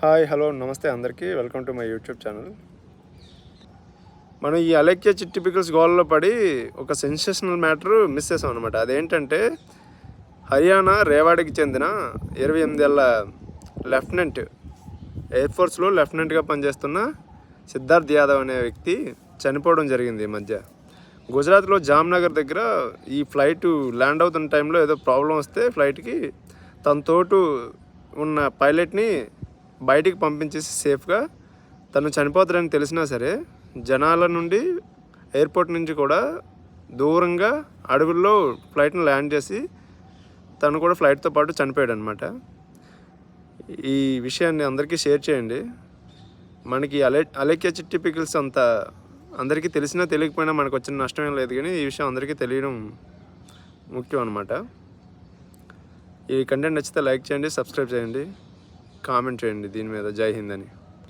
Hi hello నమస్తే అందరికీ. Welcome to my YouTube channel. మనం ఈ అలెక్య చిట్టిపికల్స్ గోల్లో పడి ఒక సెన్సేషనల్ మ్యాటర్ మిస్ చేసాం అనమాట అదేంటంటే హర్యానా రేవాడికి చెందిన ఇరవై ఎనిమిదేళ్ళ లెఫ్టినెంట్ ఎయిర్ ఫోర్స్లో లెఫ్టినెంట్గా పనిచేస్తున్న సిద్ధార్థ్ యాదవ్ అనే వ్యక్తి చనిపోవడం జరిగింది ఈ మధ్య. గుజరాత్లో జామ్నగర్ దగ్గర ఈ ఫ్లైట్ ల్యాండ్ అవుతున్న టైంలో ఏదో ప్రాబ్లం వస్తే ఫ్లైట్కి తన తోటు ఉన్న పైలట్ని బయటికి పంపించేసి సేఫ్గా తను చనిపోతాడని తెలిసినా సరే జనాల నుండి ఎయిర్పోర్ట్ నుంచి కూడా దూరంగా అడవుల్లో ఫ్లైట్ని ల్యాండ్ చేసి తను కూడా ఫ్లైట్తో పాటు చనిపోయాడు అనమాట ఈ విషయాన్ని అందరికీ షేర్ చేయండి. మనకి అలె అలెక్య చిట్టి పికిల్స్ అంత అందరికీ తెలిసినా తెలియకపోయినా మనకు వచ్చిన నష్టం ఏం లేదు కానీ ఈ విషయం అందరికీ తెలియడం ముఖ్యం అనమాట ఈ కంటెంట్ నచ్చితే లైక్ చేయండి సబ్స్క్రైబ్ చేయండి. కామెంట్ చేయండి దీని మీద. జై హింద్ అని.